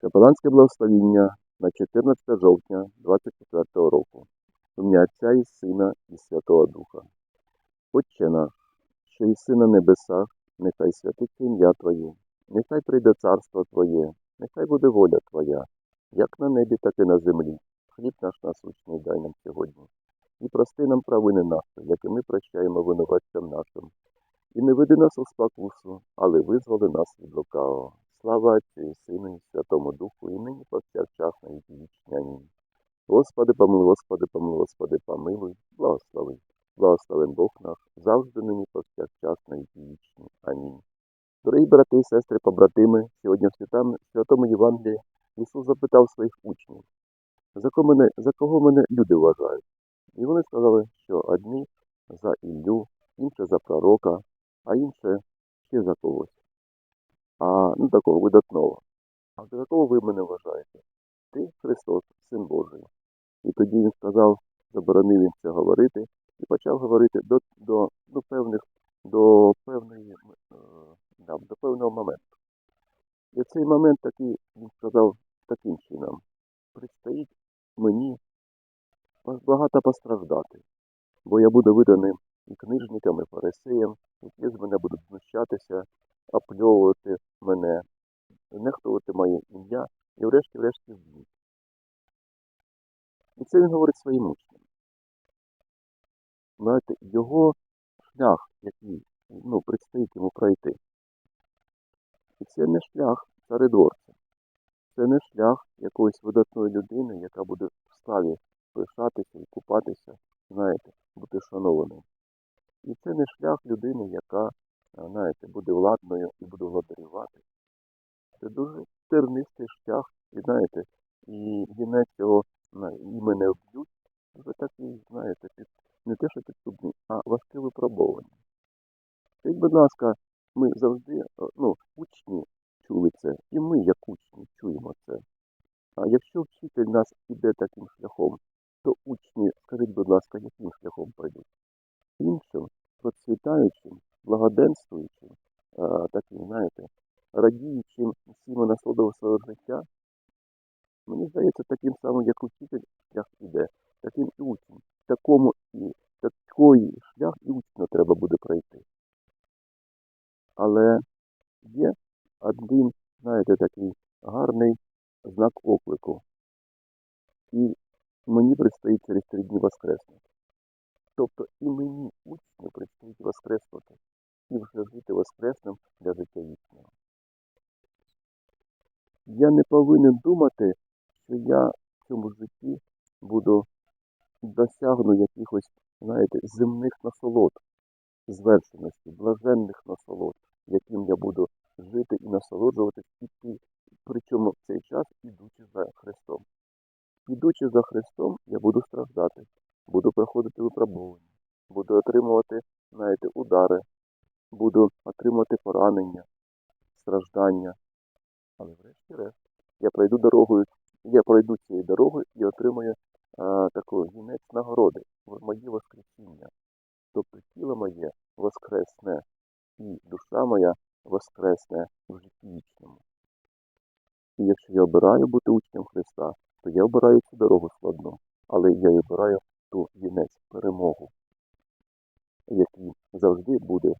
Капеланське благословіння на 14 жовтня 24 року. Ім'я Отця і Сина і Святого Духа. Отче наш, що єси на небесах, нехай святиться ім'я Твоє, нехай прийде царство Твоє, нехай буде воля Твоя, як на небі, так і на землі. Хліб наш насущний дай нам сьогодні. І прости нам провини наші, як і ми прощаємо винуватцям нашим. І не веди нас у спокусу, але визволи нас від лукавого. Слава Отцю і Сину і Святому Духу, і нині повсякчас на віки вічні. Амінь. Господи, помилуй, Господи, помилуй, Господи, помилуй, благослови. Благословен Бог наш, завжди нині повсякчас на віки вічні. Амінь. Дорогі брати і сестри, побратими, сьогодні в святам- святому Євангелії Ісус запитав своїх учнів, за кого мене, за кого мене люди вважають? І вони сказали, що одні за Іллю, інші за пророка, а інші ще за когось. А ну такого видатного. А за кого ви мене вважаєте? Ти Христос, Син Божий. І тоді він сказав, заборонив їм це говорити, і почав говорити до, до, до певних, до певної, е, да, до певного моменту. І цей момент такий він сказав таким чином: предстоїть мені багато постраждати, бо я буду виданим і книжникам, і фарисеям, які з мене будуть знущатися, опльовувати мене, нехтувати моє ім'я і врешті-врешті вб'ють. І це він говорить своїм учням. Знаєте, його шлях, який ну, предстоїть йому пройти. І це не шлях царедворця. Це не шлях якоїсь видатної людини, яка буде в ставі пишатися і купатися, знаєте, бути шанованим. І це не шлях людини, яка, знаєте, буде владною і буде владарювати. Це дуже тернистий шлях, і знаєте, і вінець цього і мене вб'ють, вже такий, знаєте, під, не те, що підступний, а важке випробування. Скажіть, будь ласка, ми завжди, е, ну, учні чули це, і ми, як учні, чуємо це. А якщо вчитель нас іде таким шляхом, то учні, скажіть, будь ласка, яким шляхом пройдуть? Іншим, процвітаючим, благоденствуючим, а, таким, знаєте, радіючим всіма насолодами свого життя, мені здається, таким самим, як учитель шлях іде, таким і учень. Такому і такий шлях і учню треба буде пройти. Але є один, знаєте, такий гарний знак оклику. І мені предстоїть через три дні воскреснути. Тобто і мені, учню, предстоїть воскреснути і вже жити воскресним для життя вічного. Я не повинен думати, що я в цьому житті буду досягну якихось, знаєте, земних насолод, звершеності, блаженних насолод, яким я буду жити і насолоджуватись іти, причому в цей час ідучи за Христом. Ідучи за Христом, я буду страждати, буду проходити випробування, буду отримувати, знаєте, удари, буду отримувати поранення, страждання. Дорогою, я пройду цією дорогою і отримаю а, таку вінець нагороди, моє воскресіння. Тобто тіло моє воскресне і душа моя воскресне в житті вічному. І якщо я обираю бути учнем Христа, то я обираю цю дорогу складну, але я обираю ту вінець, перемогу, який завжди буде.